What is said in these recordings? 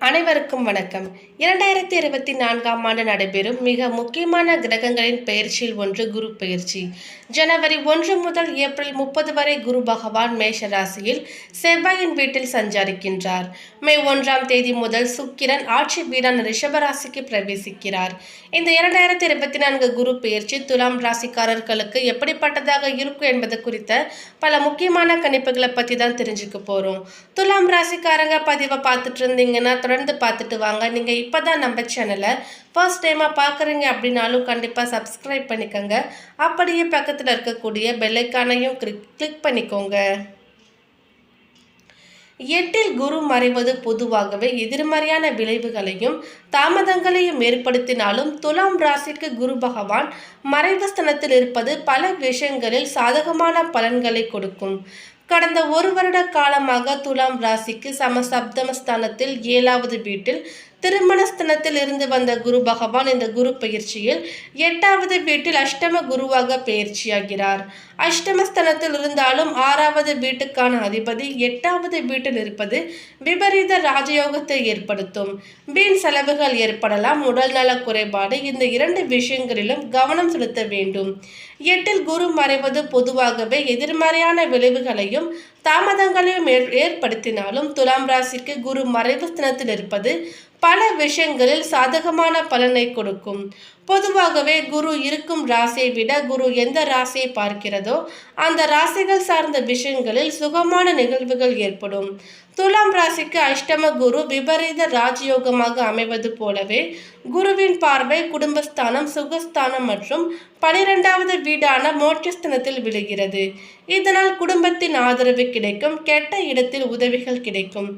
அனைவருக்கும் வணக்கம். இரண்டாயிரத்தி இருபத்தி நான்காம் ஆண்டு நடைபெறும் மிக முக்கியமான கிரகங்களின் பெயர்ச்சியில் ஒன்று குரு பெயர்ச்சி ஜனவரி ஒன்று முதல் ஏப்ரல் முப்பது வரை குரு பகவான் மேஷ ராசியில் செவ்வாயின் வீட்டில் சஞ்சரிக்கின்றார். மே ஒன்றாம் தேதி முதல் சுக்கிரன் ஆட்சி வீடான ரிஷபராசிக்கு பிரவேசிக்கிறார். இந்த இரண்டாயிரத்தி இருபத்தி நான்கு குரு பெயர்ச்சி துலாம் ராசிக்காரர்களுக்கு எப்படிப்பட்டதாக இருக்கும் என்பது குறித்த பல முக்கியமான கணிப்புகளை பற்றி தான் தெரிஞ்சுக்க போகிறோம் துலாம் ராசிக்காரங்க பதிவை பார்த்துட்டு இருந்தீங்கன்னா தொடர்ந்து பார்த்துட்டு வாங்க. நீங்கள் இப்போ தான் நம்ம சேனலை ஃபர்ஸ்ட் டைமாக பார்க்குறீங்க அப்படின்னாலும் கண்டிப்பாக சப்ஸ்கிரைப் பண்ணிக்கோங்க. அப்படியே பக்கத்தில் இருக்கக்கூடிய பெல்லைக்கானையும் கிளிக் கிளிக் பண்ணிக்கோங்க. எட்டில் குரு மறைவது பொதுவாகவே எதிர்மறையான விளைவுகளையும் தாமதங்களையும் ஏற்படுத்தினாலும் துலாம் ராசிக்கு குரு பகவான் மறைவு ஸ்தனத்தில் இருப்பது பல விஷயங்களில் சாதகமான பலன்களை கொடுக்கும். கடந்த ஒரு வருட காலமாக துலாம் ராசிக்கு சமசப்தமஸ்தானத்தில் ஏழாவது வீட்டில் திருமணஸ்தனத்தில் இருந்து வந்த குரு பகவான் இந்த குரு பயிற்சியில் எட்டாவது வீட்டில் அஷ்டம குருவாக பயிற்சியாகிறார். அஷ்டமஸ்தனத்தில் இருந்தாலும் ஆறாவது வீட்டுக்கான அதிபதி எட்டாவது வீட்டில் இருப்பது விபரீத ராஜயோகத்தை ஏற்படுத்தும். வீண் செலவுகள் ஏற்படலாம். உடல் நல குறைபாடு இந்த இரண்டு விஷயங்களிலும் கவனம் செலுத்த வேண்டும். எட்டில் குரு மறைவது பொதுவாகவே எதிர்மறையான விளைவுகளையும் தாமதங்களையும் ஏற்படுத்தினாலும் துலாம் ராசிக்கு குரு மறைவு ஸ்தனத்தில் இருப்பது பல விஷயங்களில் சாதகமான பலனை கொடுக்கும். பொதுவாகவே குரு இருக்கும் ராசியை விட குரு எந்த ராசியை பார்க்கிறதோ அந்த ராசிகள் சார்ந்த விஷயங்களில் சுகமான நிகழ்வுகள் ஏற்படும். துலாம் ராசிக்கு அஷ்டம குரு விபரீத ராஜயோகமாக அமைவது போலவே குருவின் பார்வை குடும்பஸ்தானம் சுகஸ்தானம் மற்றும் பனிரெண்டாவது வீடான மோட்சஸ்தானத்தில் விழுகிறது. இதனால் குடும்பத்தின் ஆதரவு கிடைக்கும் கெட்ட இடத்தில் உதவிகள் கிடைக்கும்.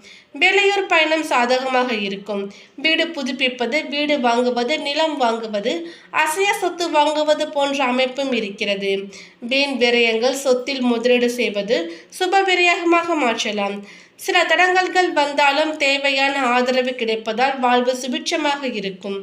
வெளியூர் பயணம் சாதகமாக இருக்கும். வீடு புதுப்பிப்பது வீடு வாங்குவது நிலம் வாங்குவது அசைய சொத்து வாங்குவது போன்ற அமைப்பும் இருக்கிறது. வீண் விரயங்கள் சொத்தில் முதலீடு செய்வது சுப விரயமாக மாற்றலாம். சில தடங்கல்கள் வந்தாலும் தேவையான ஆதரவு கிடைப்பதால் வாழ்வு சுபிட்சமாக இருக்கும்.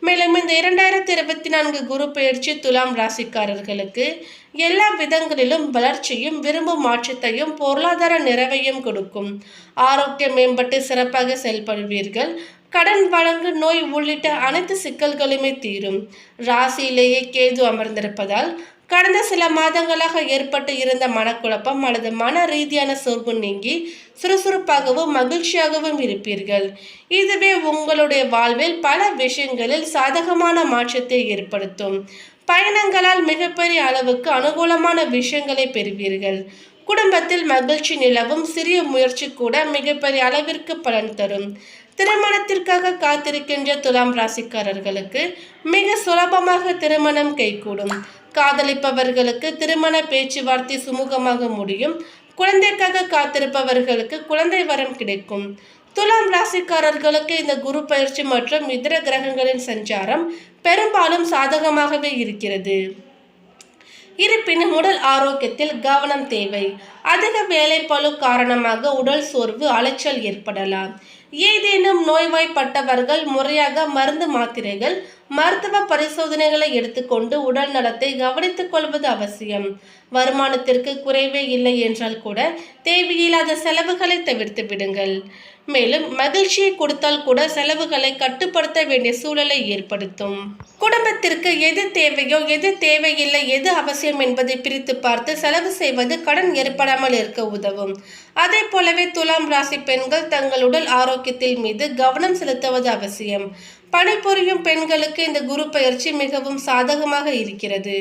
மேலும் இந்த இரண்டாயிரத்தி இருபத்தி நான்கு குரு பயிற்சி துலாம் ராசிக்காரர்களுக்கு எல்லா விதங்களிலும் வளர்ச்சியும் விரும்பும் மாற்றத்தையும் பொருளாதார நிறைவையும் கொடுக்கும். ஆரோக்கியம் மேம்பட்டு சிறப்பாக செயல்படுவீர்கள். கடன் வழங்கு நோய் உள்ளிட்ட அனைத்து சிக்கல்களுமே தீரும். ராசியிலேயே கேது அமர்ந்திருப்பதால் கடந்த சில மாதங்களாக ஏற்பட்டு இருந்த மனக்குழப்பம் அல்லது மன ரீதியான சோர்வு நீங்கி சுறுசுறுப்பாகவும் மகிழ்ச்சியாகவும் இருப்பீர்கள். இதுவே உங்களுடைய வாழ்வில் பல விஷயங்களில் சாதகமான மாற்றத்தை ஏற்படுத்தும். பயணங்களால் மிகப்பெரிய அளவுக்கு அனுகூலமான விஷயங்களை பெறுவீர்கள். குடும்பத்தில் மகிழ்ச்சி நிலவும் சிறிய முயற்சி கூட மிகப்பெரிய அளவிற்கு பலன் தரும். திருமணத்திற்காக காத்திருக்கின்ற துலாம் ராசிக்காரர்களுக்கு மிக சுலபமாக திருமணம் கைகூடும். காதலிப்பவர்களுக்கு திருமண பேச்சுவார்த்தை சுமூகமாக முடியும். குழந்தைக்காக காத்திருப்பவர்களுக்கு குழந்தை வரம் கிடைக்கும். துலாம் ராசிக்காரர்களுக்கு இந்த குரு பயிற்சி மற்றும் இதர கிரகங்களின் சஞ்சாரம் பெரும்பாலும் சாதகமாகவே இருக்கிறது. இருப்பினும் உடல் ஆரோக்கியத்தில் கவனம் தேவை. அதிக வேலைப்பளு காரணமாக உடல் சோர்வு அலைச்சல் ஏற்படலாம். ஏதேனும் நோய்வாய்ப்பட்டவர்கள் முறையாக மருந்து மாத்திரைகள் மருத்துவ பரிசோதனைகளை எடுத்துக்கொண்டு உடல் நலத்தை கவனித்துக் கொள்வது அவசியம். வருமானத்திற்கு குறைவே இல்லை என்றால் கூட தேவையில்லாத செலவுகளை தவிர்த்து விடுங்கள். மேலும் மகிழ்ச்சியை கொடுத்தால் கூட செலவுகளை கட்டுப்படுத்த வேண்டிய சூழலை ஏற்படுத்தும். குடும்பத்திற்கு எது தேவையோ எது தேவையில்லை எது அவசியம் என்பதை பிரித்து பார்த்து செலவு செய்வது கடன் ஏற்படாமல் இருக்க உதவும். அதே போலவே துலாம் ராசி பெண்கள் தங்கள் உடல் ஆரோக்கியத்தில் மீது கவனம் செலுத்துவது அவசியம். பணிபுரியும் பெண்களுக்கு இந்த குரு பயிற்சி மிகவும் சாதகமாக இருக்கிறது.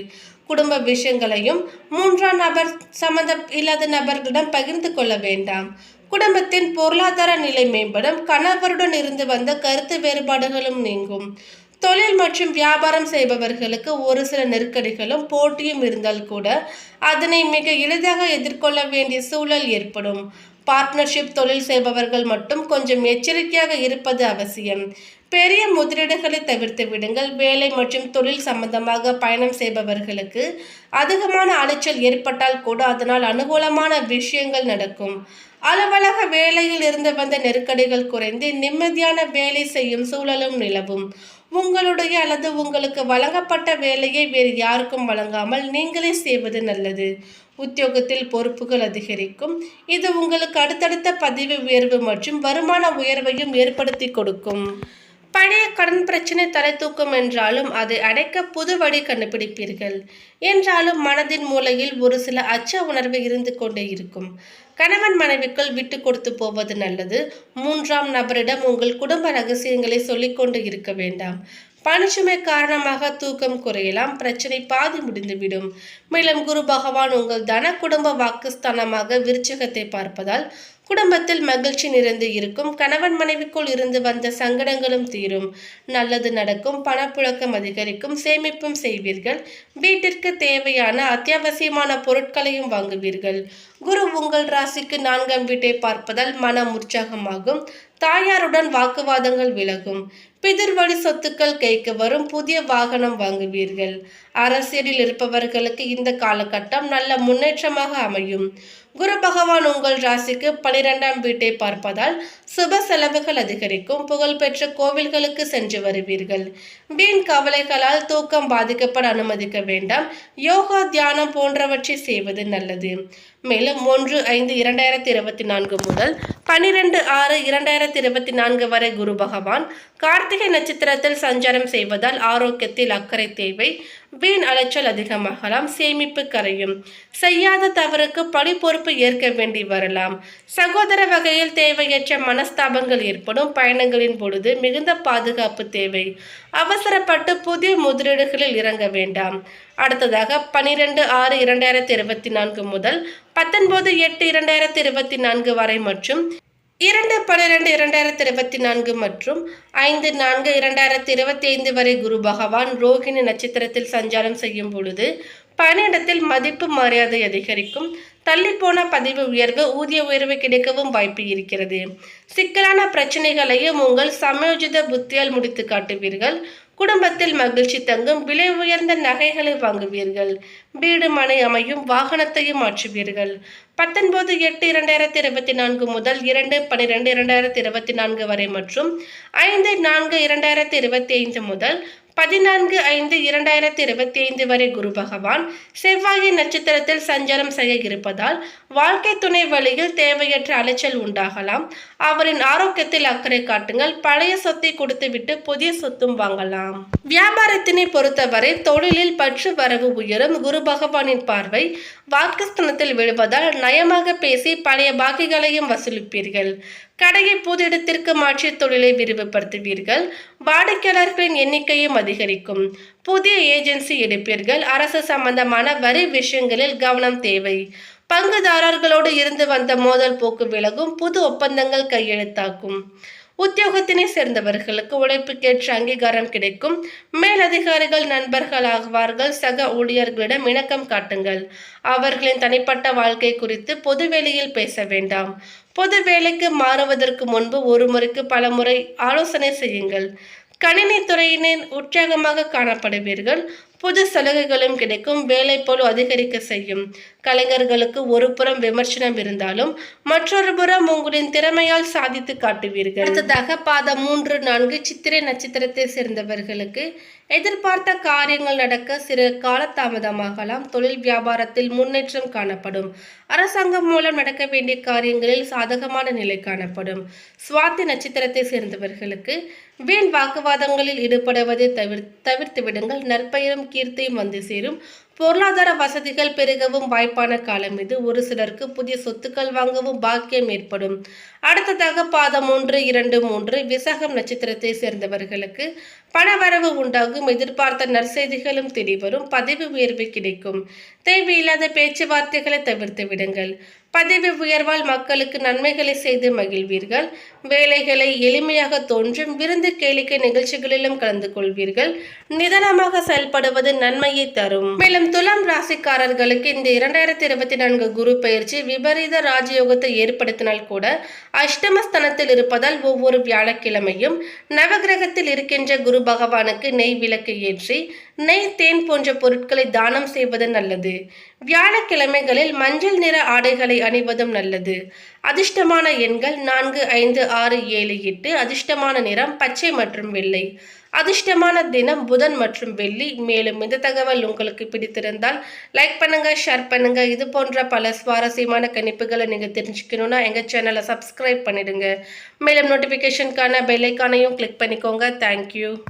குடும்ப விஷயங்களையும் மூன்றாம் நபர் சம்மந்த இல்லாத நபர்களிடம் பகிர்ந்து கொள்ள வேண்டாம். குடும்பத்தின் பொருளாதார நிலை மேம்படும் கணவருடன் இருந்து வந்த கருத்து வேறுபாடுகளும் நீங்கும். தொழில் மற்றும் வியாபாரம் செய்பவர்களுக்கு ஒரு சில நெருக்கடிகளும் போட்டியும் இருந்தால் கூட அதனை மிக எளிதாக எதிர்கொள்ள வேண்டிய சூழல் ஏற்படும். பார்ட்னர்ஷிப் தொழில் செய்பவர்கள் மட்டும் கொஞ்சம் எச்சரிக்கையாக இருப்பது அவசியம். பெரிய முதலீடுகளை தவிர்த்து விடுங்கள். வேலை மற்றும் தொழில் சம்பந்தமாக பயணம் செய்பவர்களுக்கு அதிகமான அலைச்சல் ஏற்பட்டால் கூட அதனால் அனுகூலமான விஷயங்கள் நடக்கும். அலுவலக வேலையில் இருந்து வந்த நெருக்கடிகள் குறைந்து நிம்மதியான வேலை செய்யும் சூழலும் நிலவும். உங்களுடைய அல்லது உங்களுக்கு வழங்கப்பட்ட வேலையை வேறு யாருக்கும் வழங்காமல் நீங்களே செய்வது நல்லது. உத்தியோகத்தில் பொறுப்புகள் அதிகரிக்கும். இது உங்களுக்கு அடுத்தடுத்த பதிவு உயர்வு மற்றும் வருமான உயர்வையும் ஏற்படுத்தி கொடுக்கும். பழைய கடன் பிரச்சனை தலை தூக்கும் என்றாலும் அதை அடைக்க புது வழி கண்டுபிடிப்பீர்கள். என்றாலும் மனதின் மூலையில் ஒரு சில அச்ச உணர்வு இருந்து கொண்டே இருக்கும். கணவன் மனைவிக்குள் விட்டு கொடுத்து போவது நல்லது. மூன்றாம் நபரிடம் உங்கள் குடும்ப ரகசியங்களை சொல்லிக்கொண்டு இருக்க வேண்டாம். பணிச்சுமை காரணமாக தூக்கம் குறையலாம். பிரச்சனை பாதி முடிந்துவிடும். மேலும் குரு பகவான் உங்கள் தன குடும்ப வாக்குஸ்தானமாக விருச்சகத்தை பார்ப்பதால் குடும்பத்தில் மகிழ்ச்சி நிறைந்து இருக்கும். கணவன் மனைவிக்குள் இருந்து வந்த சங்கடங்களும் தீரும். நல்லது நடக்கும் பணப்புழக்கம் அதிகரிக்கும் சேமிப்பும் செய்வீர்கள். வீட்டிற்கு தேவையான அத்தியாவசியமான பொருட்களையும் வாங்குவீர்கள். குரு உங்கள் ராசிக்கு நான்காம் வீட்டை பார்ப்பதால் மனம் உற்சாகமாகும். தாயாருடன் வாக்குவாதங்கள் விலகும். பிதிர்வழி சொத்துக்கள் கைக்கு வரும் புதிய வாகனம் வாங்குவீர்கள். அரசியலில் இருப்பவர்களுக்கு இந்த காலகட்டம் நல்ல முன்னேற்றமாக அமையும். குரு பகவான் உங்கள் ராசிக்கு பனிரெண்டாம் வீட்டை பார்ப்பதால் சுப செலவுகள் அதிகரிக்கும். புகழ்பெற்ற கோவில்களுக்கு சென்று வருவீர்கள். வீண் கவலைகளால் தூக்கம் பாதிக்கப்பட அனுமதிக்க வேண்டாம். யோகா தியானம் போன்றவற்றை செய்வது நல்லது. மேலும் ஒன்று ஐந்து இரண்டாயிரத்தி இருபத்தி நான்கு முதல் பனிரெண்டு ஆறு இரண்டாயிரத்தி இருபத்தி நான்கு வரை குரு பகவான் கார்த்திகை நட்சத்திரத்தில் சஞ்சாரம் செய்வதால் ஆரோக்கியத்தில் அக்கறை தேவை. வீண் அலைச்சல் அதிகமாகலாம் சேமிப்பு கரையும். செய்யாத தவறுக்கு பழி பொறுப்பு ஏற்க வேண்டி வரலாம். சகோதர வகையில் தேவையற்ற மனஸ்தாபங்கள் ஏற்படும். பயணங்களின் பொழுது மிகுந்த பாதுகாப்பு தேவை. அவசரப்பட்டு புதிய முதலீடுகளில் இறங்க வேண்டாம். அடுத்ததாக பனிரெண்டு ஆறு இரண்டாயிரத்தி இருபத்தி நான்கு முதல் பத்தொன்பது எட்டு இரண்டாயிரத்தி இருபத்தி நான்கு வரை மற்றும் இரண்டு பன்னிரெண்டு இரண்டாயிரத்தி இருபத்தி நான்கு மற்றும் ஐந்து நான்கு இரண்டாயிரத்தி இருபத்தி ஐந்து வரை குரு பகவான் ரோகிணி நட்சத்திரத்தில் சஞ்சாரம் செய்யும் பொழுது பணியிடத்தில் மதிப்பு மரியாதை அதிகரிக்கும். தள்ளிப்போன பதிவு உயர்வு ஊதிய உயர்வு கிடைக்கவும் வாய்ப்பு இருக்கிறது. சிக்கலான பிரச்சனைகளையும் உங்கள் சமயோஜித புத்தியால் முடித்து காட்டுவீர்கள். குடும்பத்தில் மகிழ்ச்சி தங்கும் விலை உயர்ந்த நகைகளை வாங்குவீர்கள். வீடு மனை அமையும் வாகனத்தையும் மாற்றுவீர்கள். பத்தொன்பது எட்டு இரண்டாயிரத்தி இருபத்தி நான்கு முதல் இரண்டு பன்னிரெண்டு இரண்டாயிரத்தி இருபத்தி நான்கு வரை மற்றும் ஐந்து நான்கு இரண்டாயிரத்தி இருபத்தி ஐந்து முதல் பதினான்கு ஐந்து இரண்டாயிரத்தி இருபத்தி ஐந்து வரை குரு பகவான் செவ்வாயின் நட்சத்திரத்தில் சஞ்சாரம் செய்ய இருப்பதால் வாழ்க்கை துணை வழியில் தேவையற்ற அலைச்சல் உண்டாகலாம். அவரின் ஆரோக்கியத்தில் அக்கறை காட்டுங்கள். பழைய சொத்தை கொடுத்துவிட்டு புதிய சொத்தும் வாங்கலாம். வியாபாரத்தினை பொறுத்தவரை தொழிலில் பற்று வரவு உயரும். குரு பகவானின் பார்வை வாக்குஸ்தனத்தில் விழுவதால் நயமாக பேசி பழைய பாக்கிகளையும் வசூலிப்பீர்கள். கடையை புது இடத்திற்கு மாற்றிய தொழிலை விரிவுபடுத்துவீர்கள். வாடிக்கையாளர்களின் எண்ணிக்கையும் அதிகரிக்கும். புதிய ஏஜென்சி எடுப்பீர்கள். அரசு சம்பந்தமான வரி விஷயங்களில் கவனம் தேவை. பங்குதாரர்களோடு இருந்து வந்த மோதல் போக்கு விலகும். புது ஒப்பந்தங்கள் கையெழுத்தாக்கும் உத்தியோகத்தினை சேர்ந்தவர்களுக்கு உழைப்புக்கேற்ற அங்கீகாரம் கிடைக்கும். மேலதிகாரிகள் நண்பர்கள் ஆகுவார்கள். சக ஊழியர்களிடம் இணக்கம் காட்டுங்கள். அவர்களின் தனிப்பட்ட வாழ்க்கை குறித்து பொதுவெளியில் பேச வேண்டாம். பொது வேலைக்கு மாறுவதற்கு முன்பு ஒரு முறைக்கு பல முறை ஆலோசனை செய்யுங்கள். கணினி துறையினர் உற்சாகமாக காணப்படுவீர்கள். புது சலுகைகளும் கிடைக்கும் வேலை போல் அதிகரிக்க செய்யும். கலைஞர்களுக்கு ஒரு புறம் விமர்சனம் இருந்தாலும் மற்றொரு புறம் உங்களின் திறமையால் சாதித்து காட்டுவீர்கள். அடுத்ததாக பாதம் மூன்று நான்கு சித்திரை நட்சத்திரத்தை சேர்ந்தவர்களுக்கு எதிர்பார்த்த காரியங்கள் நடக்க சிறு காலதாமதமாகலாம். தொழில் வியாபாரத்தில் முன்னேற்றம் காணப்படும். அரசாங்கம் மூலம் நடக்க வேண்டிய காரியங்களில் சாதகமான நிலை காணப்படும். சுவாதி நட்சத்திரத்தை சேர்ந்தவர்களுக்கு வீண் வாக்குவாதங்களில் ஈடுபடுவதை தவிர் தவிர்த்து விடுங்கள் நற்பெயரும் கீர்த்தியும் வந்து சேரும். பொருளாதார வசதிகள் பெருகவும் வாய்ப்பான காலம் இது. ஒரு சிலருக்கு புதிய சொத்துக்கள் வாங்கவும் பாக்கியம் ஏற்படும். அடுத்ததாக பாதம் மூன்று இரண்டு மூன்று விசாகம் நட்சத்திரத்தை சேர்ந்தவர்களுக்கு பணவரவு உண்டாகும். எதிர்பார்த்த நற்செய்திகளும் தெளிவரும் பதவி உயர்வு கிடைக்கும். தேவையில்லாத பேச்சுவார்த்தைகளை தவிர்த்து விடுங்கள். பதவி உயர்வால் மக்களுக்கு நன்மைகளை செய்து மகிழ்வீர்கள். வேலைகளை எளிமையாக தோன்றும் விருந்து கேளிக்கை நிகழ்ச்சிகளிலும் கலந்து கொள்வீர்கள். நிதானமாக செயல்படுவது நன்மையை தரும். மேலும் துலாம் ராசிக்காரர்களுக்கு இந்த இரண்டாயிரத்தி இருபத்தி நான்கு குரு பயிற்சி விபரீத ராஜயோகத்தை ஏற்படுத்தினால் கூட அஷ்டமஸ்தனத்தில் இருப்பதால் ஒவ்வொரு வியாழக்கிழமையும் நவகிரகத்தில் இருக்கின்ற குரு பகவானுக்கு நெய் விளக்கு ஏற்றி நெய் தேன் போன்ற பொருட்களை தானம் செய்வது நல்லது. வியாழக்கிழமைகளில் மஞ்சள் நிற ஆடைகளை அணிவதும் நல்லது. அதிர்ஷ்டமான எண்கள் நான்கு ஐந்து ஆறு ஏழு எட்டு அதிர்ஷ்டமான நிறம் பச்சை மற்றும் வெள்ளை. அதிர்ஷ்டமான தினம் புதன் மற்றும் வெள்ளி. மேலும் இந்த தகவல் உங்களுக்கு பிடித்திருந்தால் லைக் பண்ணுங்க ஷேர் பண்ணுங்க. இது போன்ற பல சுவாரஸ்யமான கணிப்புகளை நீங்க தெரிஞ்சுக்கணும்னா எங்க சேனலை சப்ஸ்கிரைப் பண்ணிடுங்க. மேலும் நோட்டிஃபிகேஷனுக்கான பெல்லைக்கானையும் கிளிக் பண்ணிக்கோங்க. தேங்க்யூ